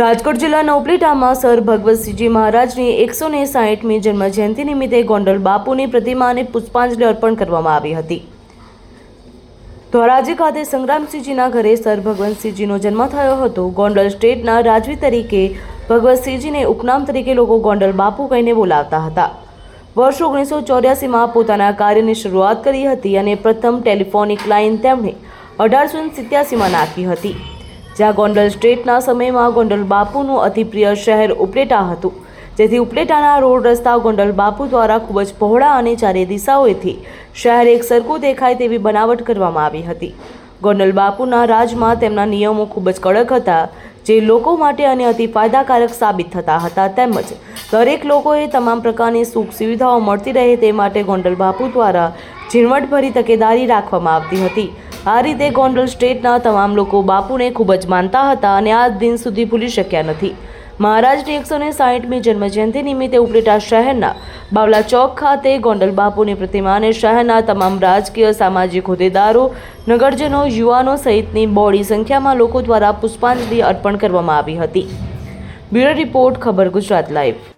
રાજકોટ જિલ્લાના ઉપલેટામાં સર ભગવતસિંહજી મહારાજની એકસો ને સાહીઠમી જન્મજયંતિ નિમિત્તે ગોંડલ બાપુની પ્રતિમાને પુષ્પાંજલિ અર્પણ કરવામાં આવી હતી. ધોરાજી ખાતે સંગ્રામસિંહજીના ઘરે સર ભગવંતસિંહજીનો જન્મ થયો હતો. ગોંડલ સ્ટેટના રાજવી તરીકે ભગવતસિંહજીને ઉપનામ તરીકે લોકો ગોંડલ બાપુ કહીને બોલાવતા હતા. વર્ષ ઓગણીસો ચોર્યાસીમાં પોતાના કાર્યની શરૂઆત કરી હતી અને પ્રથમ ટેલિફોનિક લાઇન તેમણે અઢારસો સિત્યાસીમાં નાખી હતી. જ્યાં ગોંડલ સ્ટ્રીટના સમયમાં ગોંડલ બાપુનું અતિ પ્રિય શહેર ઉપલેટા હતું. જેથી ઉપલેટાના રોડ રસ્તા ગોંડલ બાપુ દ્વારા ખૂબ જ પહોળા અને ચારે દિશાઓએથી શહેર એક સરખું દેખાય તેવી બનાવટ કરવામાં આવી હતી. ગોંડલ બાપુના રાજમાં તેમના નિયમો ખૂબ જ કડક હતા. જે લોકો માટે અને અતિ ફાયદાકારક સાબિત થતા હતા તેમજ દરેક લોકોએ તમામ પ્રકારની સુખ સુવિધાઓ મળતી રહે તે માટે ગોંડલ બાપુ દ્વારા ઝીણવટભરી તકેદારી રાખવામાં આવતી હતી. આ રીતે ગોંડલ સ્ટેટના તમામ લોકો બાપુને ખૂબ જ માનતા હતા અને આ દિન સુધી ભૂલી શક્યા નથી. મહારાજની એકસો ને સાહીઠમી જન્મજયંતિ નિમિત્તે ઉપલેટા શહેરના બાવલા ચોક ખાતે ગોંડલ બાપુની પ્રતિમાને શહેરના તમામ રાજકીય, સામાજિક હોદ્દેદારો, નગરજનો, યુવાનો સહિતની બોડી સંખ્યામાં લોકો દ્વારા પુષ્પાંજલિ અર્પણ કરવામાં આવી હતી. બ્યુરો રિપોર્ટ, ખબર ગુજરાત લાઈવ.